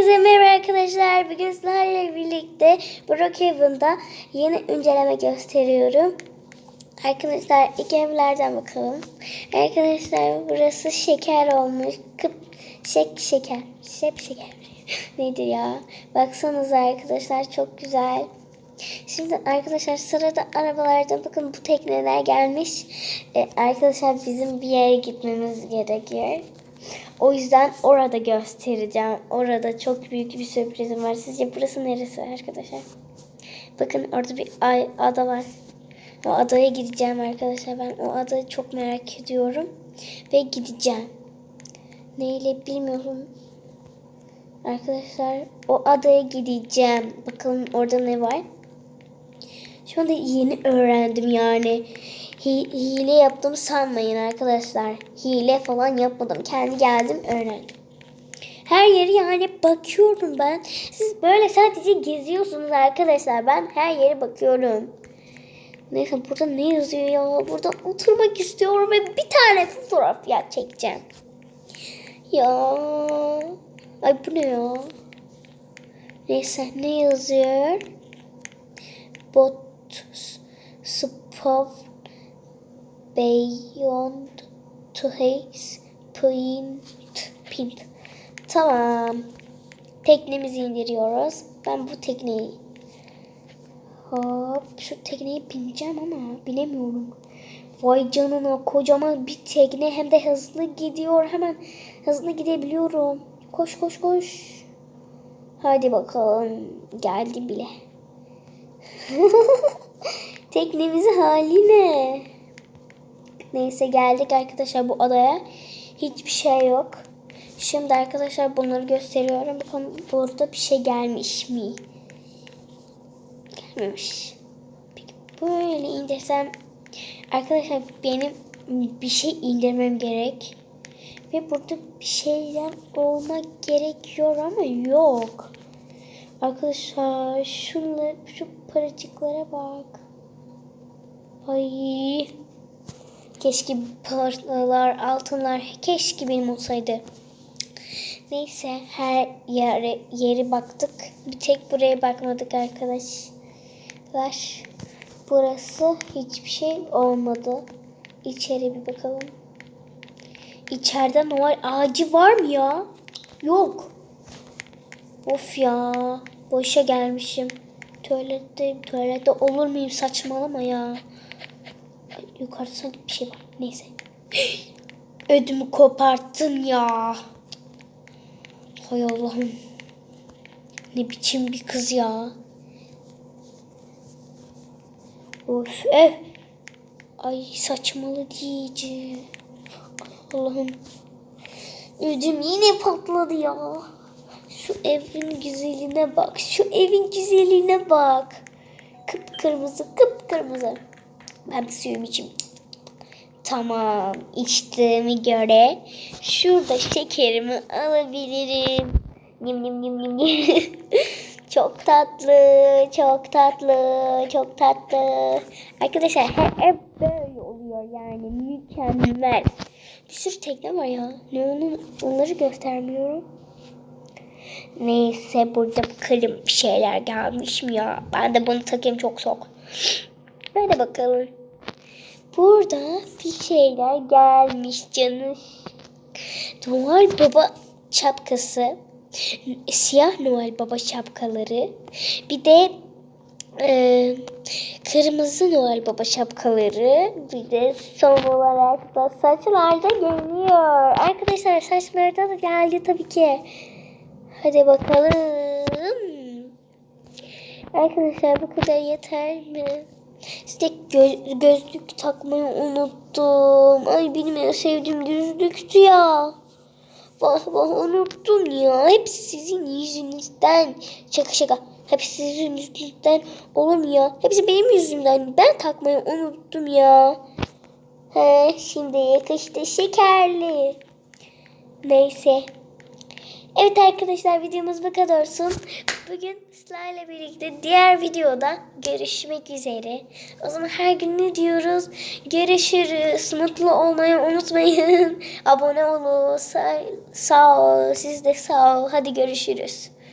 Herkese merhaba arkadaşlar. Bugün sizlerle birlikte Brookhaven'da yeni inceleme gösteriyorum. Arkadaşlar ilk evlerden bakalım. Arkadaşlar burası şeker olmuş. Kıp şek şeker. Şep şeker. Nedir ya? Baksanıza arkadaşlar çok güzel. Şimdi arkadaşlar sırada arabalarda bakın bu tekneler gelmiş. Ee, arkadaşlar bizim bir yere gitmemiz gerekiyor. O yüzden orada göstereceğim. Orada çok büyük bir sürprizim var. Sizce burası neresi arkadaşlar? Bakın orada bir ay, ada var. O adaya gideceğim arkadaşlar. Ben o adayı çok merak ediyorum. Ve gideceğim. Neyle bilmiyorum. Arkadaşlar o adaya gideceğim. Bakalım orada ne var. Şu anda yeni öğrendim yani. Hi- hile yaptım sanmayın arkadaşlar. Hile falan yapmadım. Kendi geldim öğrendim. Her yeri yani bakıyorum ben. Siz böyle sadece geziyorsunuz arkadaşlar. Ben her yere bakıyorum. Neyse burada ne yazıyor ya? Burada oturmak istiyorum ve bir tane fotoğraf ya çekeceğim. Ya. Ay bu ne ya? Neyse ne yazıyor? Bot Spov Beyond to Haze Point Pint. Tamam. Teknemizi indiriyoruz. Ben bu tekneyi Hop şu tekneyi bineceğim ama binemiyorum. Vay canına kocaman bir tekne hem de hızlı gidiyor. Hemen hızlı gidebiliyorum. Koş koş koş. Hadi bakalım. Geldi bile. Teknemizin hali ne? Neyse geldik arkadaşlar bu adaya. Hiçbir şey yok. Şimdi arkadaşlar bunları gösteriyorum. Bakalım burada bir şey gelmiş mi? Gelmemiş. Peki böyle indirsem arkadaşlar benim bir şey indirmem gerek. Ve burada bir şeyler olmak gerekiyor ama yok. Arkadaşlar şunlar şu paracıklara bak. Ay. Keşke paralar, altınlar keşke benim olsaydı. Neyse her yere yeri baktık. Bir tek buraya bakmadık arkadaşlar. Burası hiçbir şey olmadı. İçeri bir bakalım. İçeride Noel ağacı var mı ya? Yok. Of ya. Boşa gelmişim. Tuvalette, tuvalette olur muyum saçmalama ya. Yukarıda sanki bir şey var. Neyse. Ödümü koparttın ya. Hay Allah'ım. Ne biçim bir kız ya. Of ev. Ay saçmalı iyice. Allah'ım. Ödüm yine patladı ya. Şu evin güzeline bak. Şu evin güzeline bak. Kıpkırmızı kıpkırmızı. Ben bir suyum içeyim. Tamam. içtiğimi göre şurada şekerimi alabilirim. Nim nim nim nim nim. çok tatlı, çok tatlı, çok tatlı. Arkadaşlar hep böyle oluyor yani mükemmel. Bir sürü tekne var ya. Ne onun, onları göstermiyorum. Neyse burada bir şeyler gelmiş mi ya? Ben de bunu takayım çok sok. Böyle bakalım. Burada bir şeyler gelmiş canım. Noel Baba şapkası. Siyah Noel Baba şapkaları. Bir de e, kırmızı Noel Baba şapkaları. Bir de son olarak da saçlarda geliyor. Arkadaşlar saçlarda da geldi tabii ki. Hadi bakalım. Arkadaşlar bu kadar yeter mi? İşte gö- gözlük takmayı unuttum. Ay benim en sevdiğim gözlüktü ya. Vah vah unuttum ya. Hepsi sizin yüzünüzden. Şaka şaka. Hepsi sizin yüzünüzden olur mu ya? Hepsi benim yüzümden. Ben takmayı unuttum ya. He, şimdi yakıştı şekerli. Neyse. Evet arkadaşlar videomuz bu kadar olsun. Bugün sizlerle birlikte diğer videoda görüşmek üzere. O zaman her gün ne diyoruz? Görüşürüz. Mutlu olmayı unutmayın. Abone olun. Sağ, sağ ol. Siz de sağ ol. Hadi görüşürüz.